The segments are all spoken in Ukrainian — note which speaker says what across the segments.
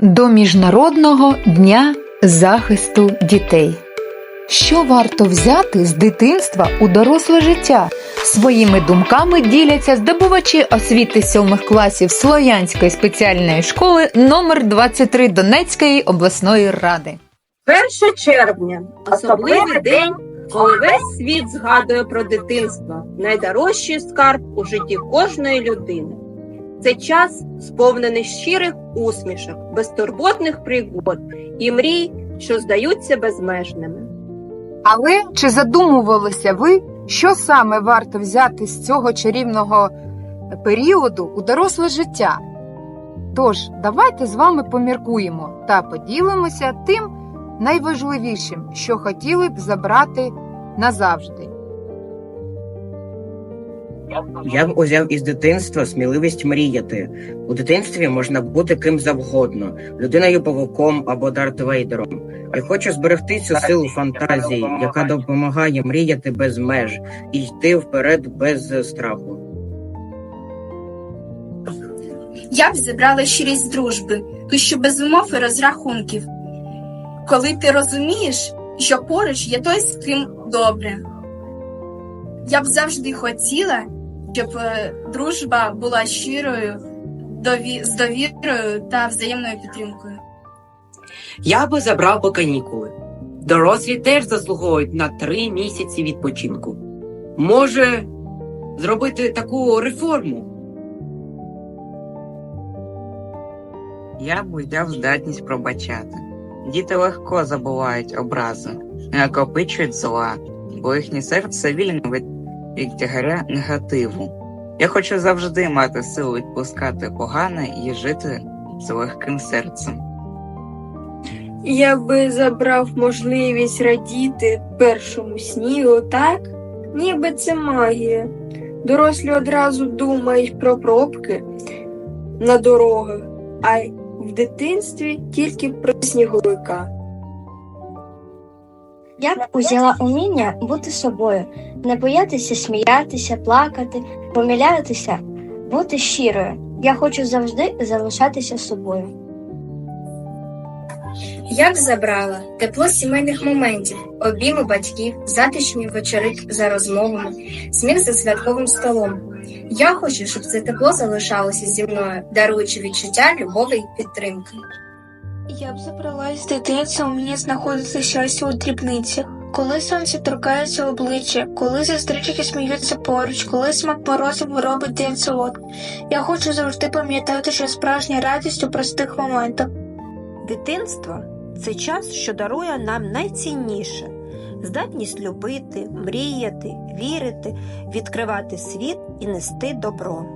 Speaker 1: До Міжнародного дня захисту дітей. Що варто взяти з дитинства у доросле життя? Своїми думками діляться здобувачі освіти сьомих класів Слов'янської спеціальної школи номер 23 Донецької обласної ради.
Speaker 2: 1 червня особливий день, коли весь світ згадує про дитинство, найдорожчий скарб у житті кожної людини. Це час, сповнений щирих усмішок, безтурботних пригод і мрій, що здаються безмежними.
Speaker 1: Але чи задумувалися ви, що саме варто взяти з цього чарівного періоду у доросле життя? Тож, давайте з вами поміркуємо та поділимося тим найважливішим, що хотіли б забрати назавжди.
Speaker 3: Я б узяв із дитинства сміливість мріяти. У дитинстві можна бути ким завгодно, людиною павуком або Дарт Вейдером. Я хочу зберегти цю силу фантазії, яка допомагає мріяти без меж і йти вперед без страху.
Speaker 4: Я б зібрала щирість дружби, ту, що без умов і розрахунків. Коли ти розумієш, що поруч є той, з ким добре. Я б завжди хотіла, щоб е, дружба була щирою, дові- з довірою та взаємною підтримкою.
Speaker 5: Я би забрав би канікули. Дорослі теж заслуговують на три місяці відпочинку. Може зробити таку реформу.
Speaker 6: Я б узяв здатність пробачати. Діти легко забувають образи, накопичують зла, бо їхнє серце вільне від, від тягаря негативу. Я хочу завжди мати силу відпускати погане і жити з легким серцем.
Speaker 7: Я би забрав можливість радіти першому снігу так, ніби це магія. Дорослі одразу думають про пробки на дорогах, а в дитинстві тільки про сніговика.
Speaker 8: Я б узяла уміння бути собою, не боятися сміятися, плакати, помилятися, бути щирою. Я хочу завжди залишатися собою.
Speaker 4: Я б забрала тепло сімейних моментів, обійми батьків, затишні вечори за розмовами, сміх за святковим столом. Я хочу, щоб це тепло залишалося зі мною, даруючи відчуття любові і підтримки.
Speaker 9: Я б забрала з дитинства мені знаходити щастя у дрібницях. Коли сонце торкається обличчя, коли зустрічки сміються поруч, коли смак морозиву робить день солодким. Я хочу завжди пам'ятати, що справжня радість у простих моментах.
Speaker 10: Дитинство це час, що дарує нам найцінніше здатність любити, мріяти, вірити, відкривати світ і нести добро.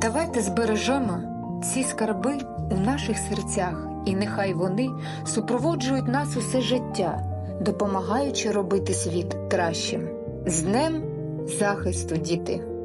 Speaker 1: Давайте збережемо ці скарби у наших серцях, і нехай вони супроводжують нас усе життя, допомагаючи робити світ кращим. З Днем захисту, діти!